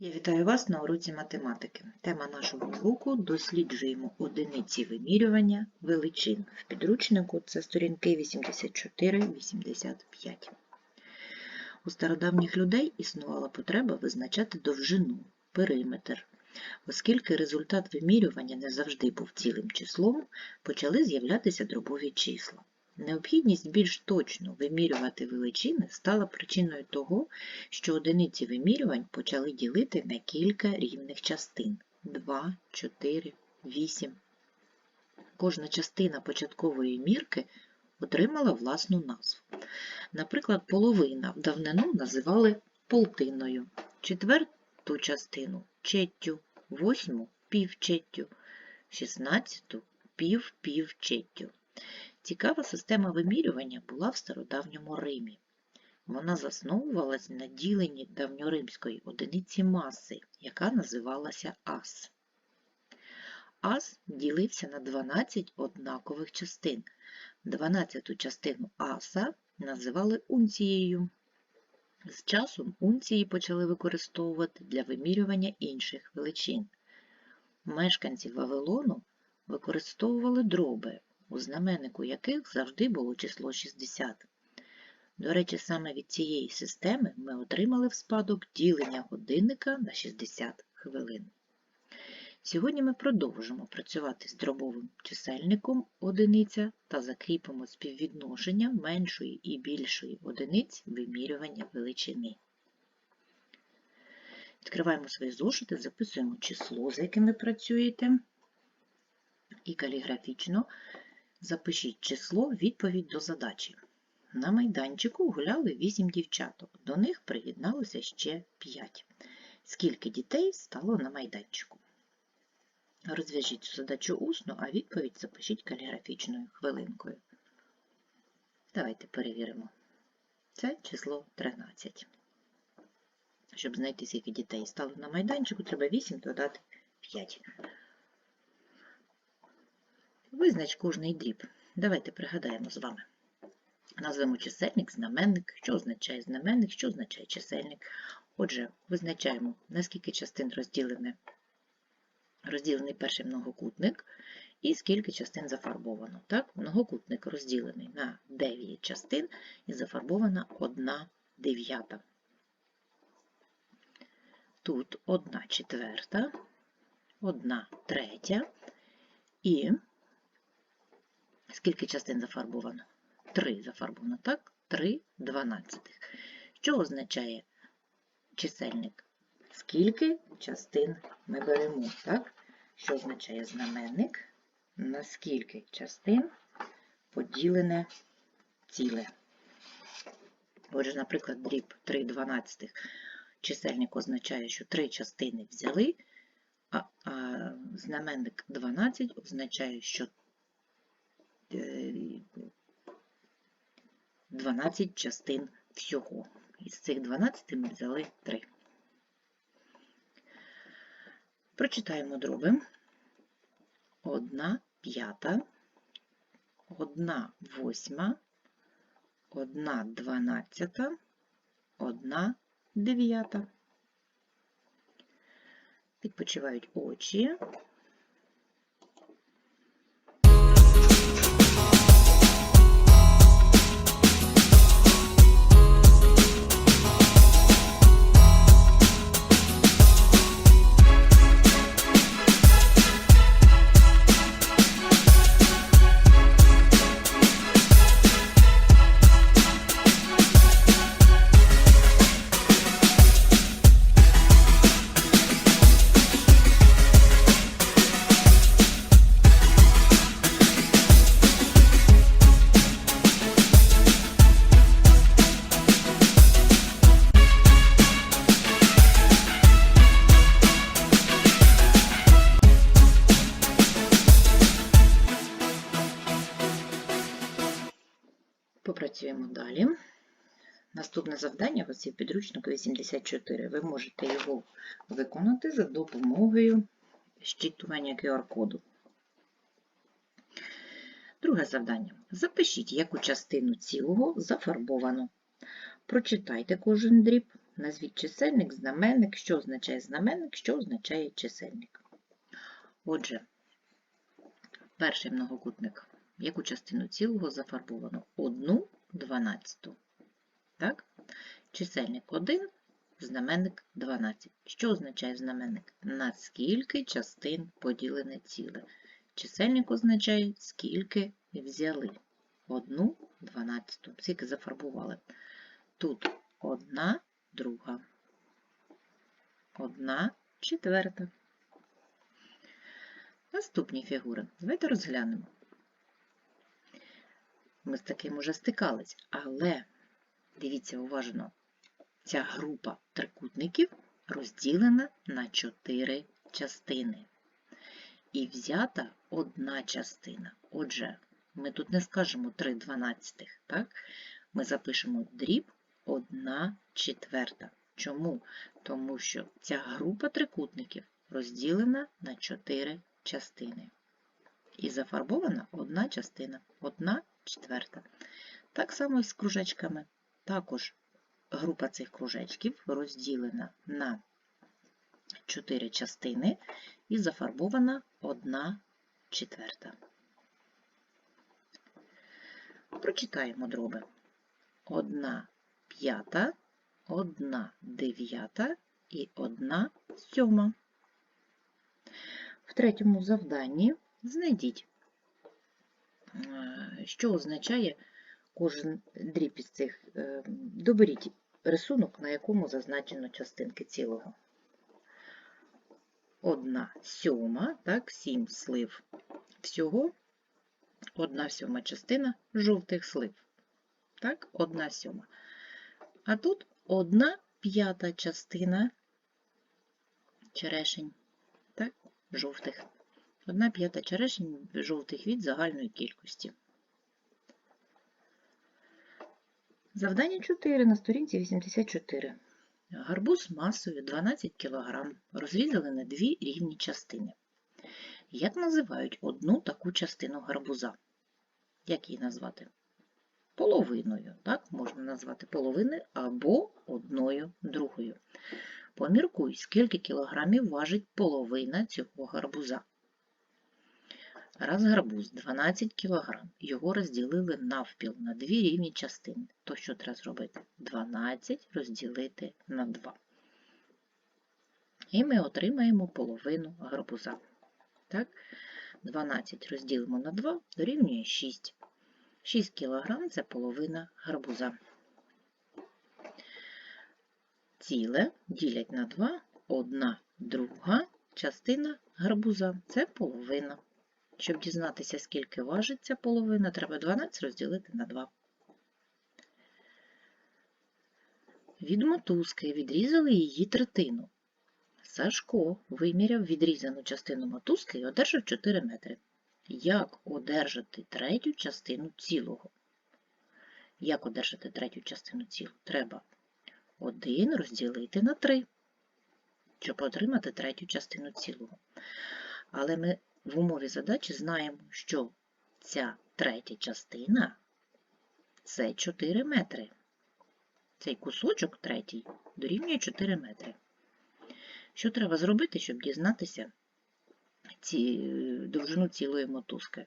Я вітаю вас на уроці математики. Тема нашого уроку – досліджуємо одиниці вимірювання величин. В підручнику це сторінки 84-85. У стародавніх людей існувала потреба визначати довжину, периметр. Оскільки результат вимірювання не завжди був цілим числом, почали з'являтися дробові числа. Необхідність більш точно вимірювати величини стала причиною того, що одиниці вимірювань почали ділити на кілька рівних частин 2, 4, 8. Кожна частина початкової мірки отримала власну назву. Наприклад, половина в давнину називали полтиною, четверту частину четтю, восьму півчеттю, шістнадцяту пів-півчеттю. Цікава система вимірювання була в стародавньому Римі. Вона засновувалась на діленні давньоримської одиниці маси, яка називалася ас. Ас ділився на 12 однакових частин. 12-ту частину аса називали унцією. З часом унції почали використовувати для вимірювання інших величин. Мешканці Вавилону використовували дроби, у знаменнику яких завжди було число 60. До речі, саме від цієї системи ми отримали в спадок ділення годинника на 60 хвилин. Сьогодні ми продовжимо працювати з дробовим чисельником одиниця та закріпимо співвідношення меншої і більшої одиниць вимірювання величини. Відкриваємо свої зошити, записуємо число, з яким ви працюєте, і каліграфічно Запишіть число відповідь до задачі. На майданчику гуляли 8 дівчаток, до них приєдналося ще 5. Скільки дітей стало на майданчику? Розв'яжіть цю задачу усно, а відповідь запишіть каліграфічною хвилинкою. Давайте перевіримо. Це число 13. Щоб знайти, скільки дітей стало на майданчику, треба 8 додати 5. Визнач кожний дріб. Давайте пригадаємо з вами. Назвемо чисельник, знаменник, що означає знаменник, що означає чисельник. Отже, визначаємо, наскільки частин розділений, розділений перший многокутник і скільки частин зафарбовано. Так, Многокутник розділений на 9 частин і зафарбована 1 дев'ята. Тут 1 четверта, 1 третя і Скільки частин зафарбовано? Три зафарбовано, так? Три дванадцятих. Що означає чисельник? Скільки частин ми беремо, так? Що означає знаменник? На скільки частин поділене ціле? Отже, наприклад, дріб 3 дванадцятих. Чисельник означає, що три частини взяли, а, а знаменник 12 означає, що 12 частин всього. Із цих 12 ми взяли 3. Прочитаємо дроби. 1 п'ята, 1 восьма, 1 дванадцята, 1 дев'ята. Відпочивають очі. Завдання у 84. Ви можете його виконати за допомогою щитування QR-коду. Друге завдання. Запишіть, яку частину цілого зафарбовано. Прочитайте кожен дріб, назвіть чисельник, знаменник, що означає знаменник, що означає чисельник. Отже, перший многокутник. Яку частину цілого зафарбовано? Одну дванадцяту. Так? Чисельник 1, знаменник 12. Що означає знаменник? На скільки частин поділене ціле. Чисельник означає, скільки взяли. Одну дванадцяту. Скільки зафарбували. Тут одна друга. Одна четверта. Наступні фігури. Давайте розглянемо. Ми з таким уже стикались, але дивіться уважно, ця група трикутників розділена на чотири частини. І взята одна частина. Отже, ми тут не скажемо 3 дванадцятих, так? Ми запишемо дріб 1 четверта. Чому? Тому що ця група трикутників розділена на 4 частини. І зафарбована одна частина, одна четверта. Так само і з кружечками. Також група цих кружечків розділена на 4 частини і зафарбована одна четверта. Прочитаємо дроби. Одна п'ята, одна дев'ята і одна сьома. В третьому завданні знайдіть, е, що означає кожен дріб із цих. е, Доберіть рисунок, на якому зазначено частинки цілого. Одна сьома, так, сім слив всього, одна сьома частина жовтих слив. Так, одна сьома. А тут одна п'ята частина черешень, так, жовтих. Одна п'ята черешень жовтих від загальної кількості. Завдання 4 на сторінці 84. Гарбуз масою 12 кг розрізали на дві рівні частини. Як називають одну таку частину гарбуза? Як її назвати? Половиною. Так, можна назвати половиною або одною другою. Поміркуй, скільки кілограмів важить половина цього гарбуза. Раз гарбуз 12 кг, його розділили навпіл на дві рівні частини. То що треба зробити? 12 розділити на 2. І ми отримаємо половину гарбуза. Так? 12 розділимо на 2 дорівнює 6. 6 кг це половина гарбуза. Ціле ділять на 2, одна друга частина гарбуза це половина. Щоб дізнатися, скільки важить ця половина, треба 12 розділити на 2. Від мотузки відрізали її третину. Сашко виміряв відрізану частину мотузки і одержав 4 метри. Як одержати третю частину цілого? Як одержати третю частину цілого? Треба 1 розділити на 3, щоб отримати третю частину цілого. Але ми в умові задачі знаємо, що ця третя частина це 4 метри. Цей кусочок третій дорівнює 4 метри. Що треба зробити, щоб дізнатися ці, довжину цілої мотузки?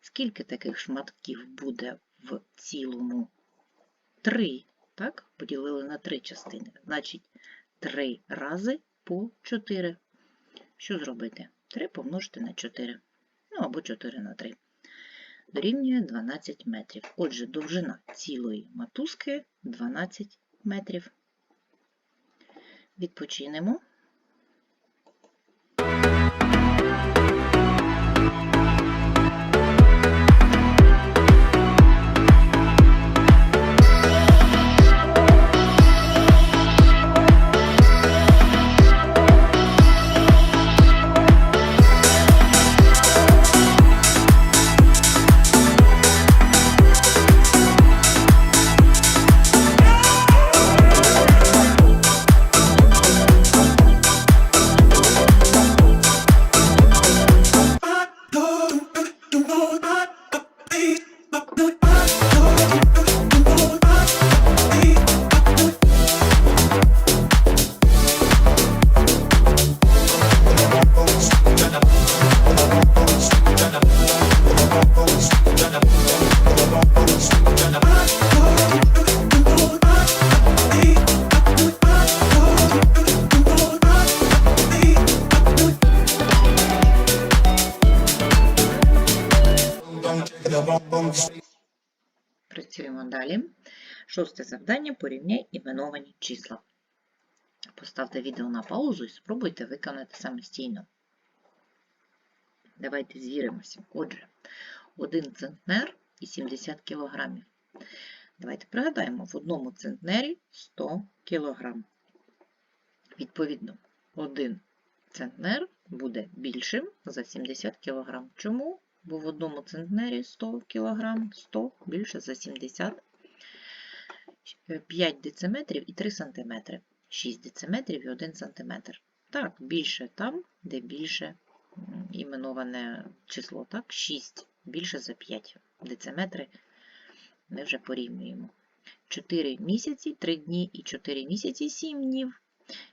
Скільки таких шматків буде в цілому? 3, так? Поділили на 3 частини. Значить, 3 рази по 4. Що зробити? 3 помножити на 4, ну або 4 на 3. Дорівнює 12 метрів. Отже, довжина цілої матузки 12 метрів. Відпочинемо. Шосте завдання порівняй іменовані числа. Поставте відео на паузу і спробуйте виконати самостійно. Давайте звіримося. Отже, 1 центнер і 70 кілограмів. Давайте пригадаємо, в одному центнері 100 кілограм. Відповідно, 1 центнер буде більшим за 70 кг. Чому? Бо в одному центнері 100 кг, 100 більше за 70 5 дециметрів і 3 см. 6 дециметрів і 1 см. Так, більше там, де більше іменоване число. Так, 6 більше за 5 дециметри. Ми вже порівнюємо. 4 місяці, 3 дні і 4 місяці 7 днів.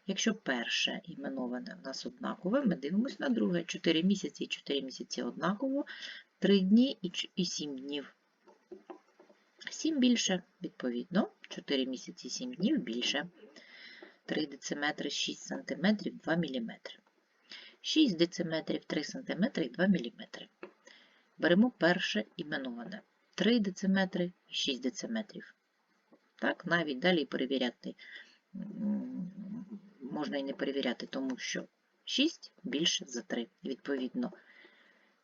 Якщо перше іменоване в нас однакове, ми дивимося на друге. 4 місяці і 4 місяці однаково, 3 дні і 7 днів. 7 більше, відповідно, 4 місяці 7 днів більше. 3 дециметри 6 см 2 мм. 6 дециметрів 3 см і 2 мм. Беремо перше іменоване. 3 дециметри і 6 дециметрів. Так, навіть далі перевіряти можна і не перевіряти, тому що 6 більше за 3. Відповідно,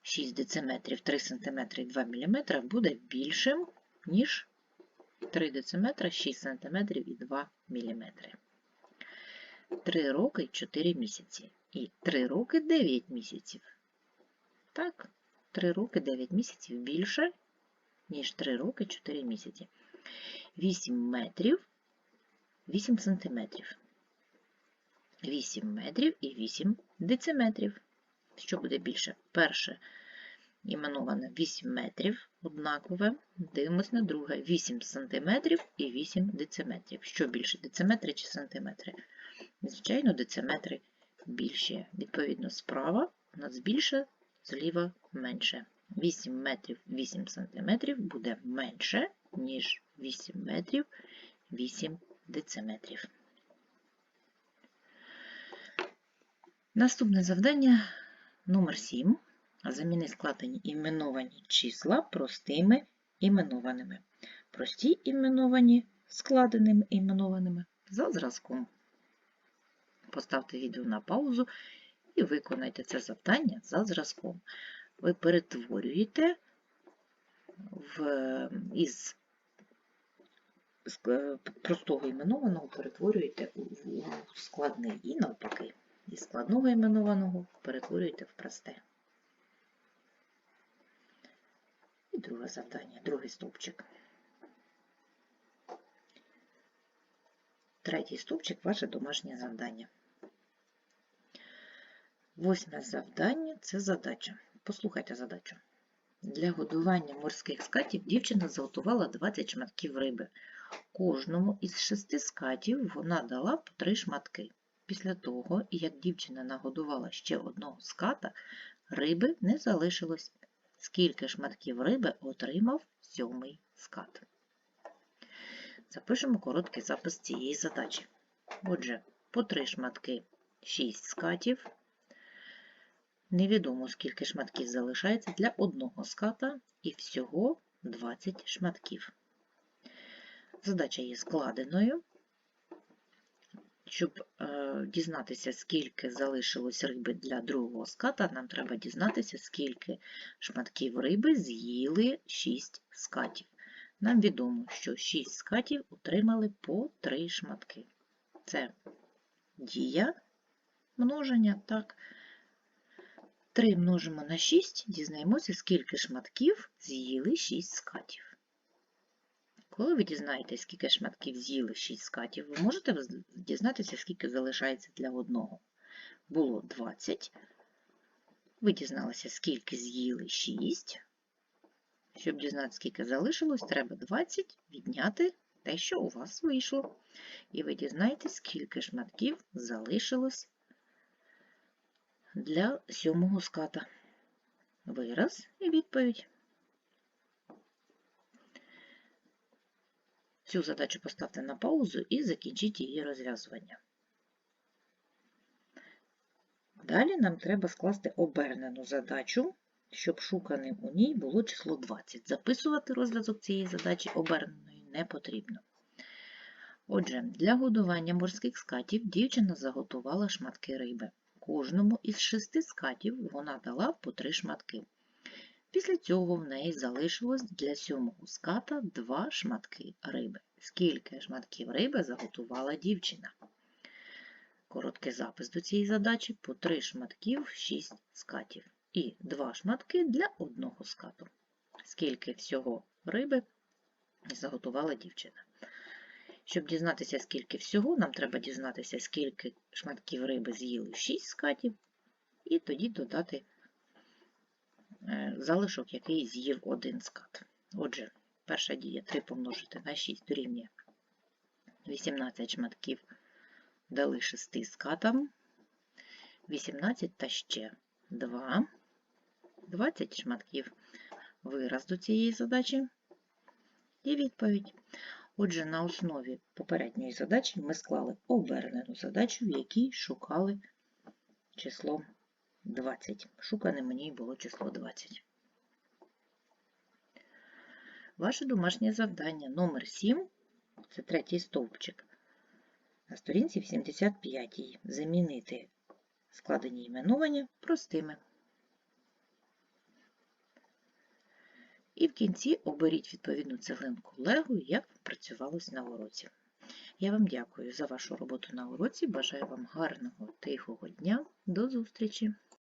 6 дециметрів 3 см і 2 мм буде більшим, ніж 3 дециметра 6 см і 2 мм. 3 роки 4 місяці. І 3 роки 9 місяців. Так, 3 роки 9 місяців більше, ніж 3 роки 4 місяці. 8 метрів 8 сантиметрів. 8 метрів і 8 дециметрів. Що буде більше? Перше іменоване 8 метрів, однакове. Дивимось на друге 8 сантиметрів і 8 дециметрів. Що більше, дециметри чи сантиметри? Звичайно, дециметри більші. Відповідно, справа у нас більше, зліва менше. 8 метрів 8 сантиметрів буде менше, ніж 8 метрів 8 дециметрів. Наступне завдання номер 7. Заміни складені іменовані числа простими іменованими. Прості іменовані складеними іменованими за зразком. Поставте відео на паузу і виконайте це завдання за зразком. Ви перетворюєте в, із простого іменованого перетворюєте у складний і навпаки. Із складного іменованого перетворюєте в просте. І друге завдання, другий стовпчик. Третій стовпчик ваше домашнє завдання. Восьме завдання це задача. Послухайте задачу. Для годування морських скатів дівчина заготувала 20 шматків риби. Кожному із шести скатів вона дала по три шматки. Після того, як дівчина нагодувала ще одного ската, риби не залишилось. Скільки шматків риби отримав сьомий скат? Запишемо короткий запис цієї задачі. Отже, по три шматки 6 скатів. Невідомо, скільки шматків залишається для одного ската і всього 20 шматків. Задача є складеною. Щоб е, дізнатися, скільки залишилось риби для другого ската, нам треба дізнатися, скільки шматків риби з'їли 6 скатів. Нам відомо, що 6 скатів отримали по 3 шматки. Це дія множення. так. 3 множимо на 6, дізнаємося, скільки шматків з'їли 6 скатів. Коли ви дізнаєтесь, скільки шматків з'їли 6 скатів, ви можете дізнатися, скільки залишається для одного. Було 20. Ви дізналися, скільки з'їли 6. Щоб дізнатися, скільки залишилось, треба 20 відняти те, що у вас вийшло. І ви дізнаєтесь, скільки шматків залишилось для сьомого ската. Вираз і відповідь. Цю задачу поставте на паузу і закінчіть її розв'язування. Далі нам треба скласти обернену задачу, щоб шуканим у ній було число 20. Записувати розв'язок цієї задачі оберненої не потрібно. Отже, для годування морських скатів дівчина заготувала шматки риби. Кожному із шести скатів вона дала по три шматки. Після цього в неї залишилось для сьомого ската два шматки риби. Скільки шматків риби заготувала дівчина? Короткий запис до цієї задачі по три шматків 6 скатів. І два шматки для одного скату. Скільки всього риби заготувала дівчина. Щоб дізнатися, скільки всього, нам треба дізнатися, скільки шматків риби з'їли 6 скатів, і тоді додати залишок, який з'їв один скат. Отже, перша дія 3 помножити на 6 дорівнює 18 шматків дали 6 скатам, 18 та ще 2, 20 шматків вираз до цієї задачі і відповідь. Отже, на основі попередньої задачі ми склали обернену задачу, в якій шукали число 20. Шукане мені було число 20. Ваше домашнє завдання номер 7 це третій стовпчик. На сторінці в 75 замінити складені іменування простими. І в кінці оберіть відповідну цеглинку Лего, як працювалось на уроці. Я вам дякую за вашу роботу на уроці. Бажаю вам гарного, тихого дня. До зустрічі!